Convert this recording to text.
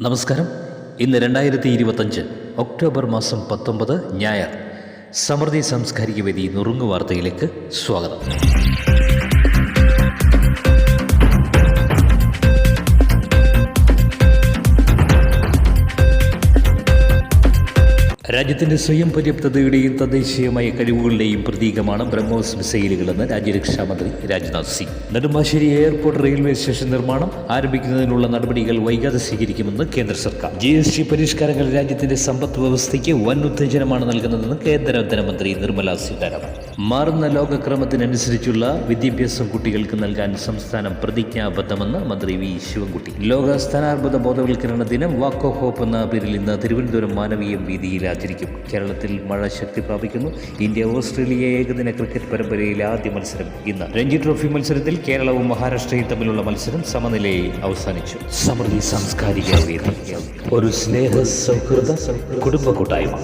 നമസ്കാരം. ഇന്ന് രണ്ടായിരത്തി ഇരുപത്തഞ്ച് ഒക്ടോബർ മാസം പത്തൊമ്പത് ഞായർ. സമൃദ്ധി സാംസ്കാരിക വേദി നുറുങ്ങു വാർത്തയിലേക്ക് സ്വാഗതം. രാജ്യത്തിന്റെ സ്വയം പര്യാപ്തതയുടെയും തദ്ദേശീയമായ കഴിവുകളുടെയും പ്രതീകമാണ് ബ്രഹ്മോസ് മിസൈലുകളെന്ന് രാജ്യരക്ഷാ മന്ത്രി Rajnath Singh. Nedumbassery airport railway station നിർമ്മാണം ആരംഭിക്കുന്നതിനുള്ള നടപടികൾ വൈകാതെ സ്വീകരിക്കുമെന്ന് കേന്ദ്ര സർക്കാർ. ജി എസ് ടി പരിഷ്കാരങ്ങൾ രാജ്യത്തിന്റെ സമ്പദ് വ്യവസ്ഥയ്ക്ക് വൻ ഉത്തേജനമാണ് നൽകുന്നതെന്ന് കേന്ദ്ര ധനമന്ത്രി നിർമ്മല സീതാരാമൻ. മാറുന്ന ലോകക്രമത്തിനനുസരിച്ചുള്ള വിദ്യാഭ്യാസം കുട്ടികൾക്ക് നൽകാൻ സംസ്ഥാനം പ്രതിജ്ഞാബദ്ധമെന്ന് മന്ത്രി വി ശിവൻകുട്ടി. ലോക സ്ഥാനാർബുദ ബോധവൽക്കരണ ദിനം വാക്ക് ഓഫ് ഹോപ്പ് എന്ന പേരിൽ ഇന്ന് തിരുവനന്തപുരം മാനവീയം വീതിയിൽ ആചരിക്കും. കേരളത്തിൽ മഴ ശക്തി പ്രാപിക്കുന്നു. ഇന്ത്യ ഓസ്ട്രേലിയ ഏകദിന ക്രിക്കറ്റ് പരമ്പരയിലെ ആദ്യ മത്സരം ഇന്ന്. രഞ്ജി ട്രോഫി മത്സരത്തിൽ കേരളവും മഹാരാഷ്ട്രയും തമ്മിലുള്ള മത്സരം സമനിലയിൽ അവസാനിച്ചു. സമൃദ്ധി സാംസ്കാരിക ഒരു സ്നേഹ സൗഹൃദ കുടുംബ കൂട്ടായ്മ.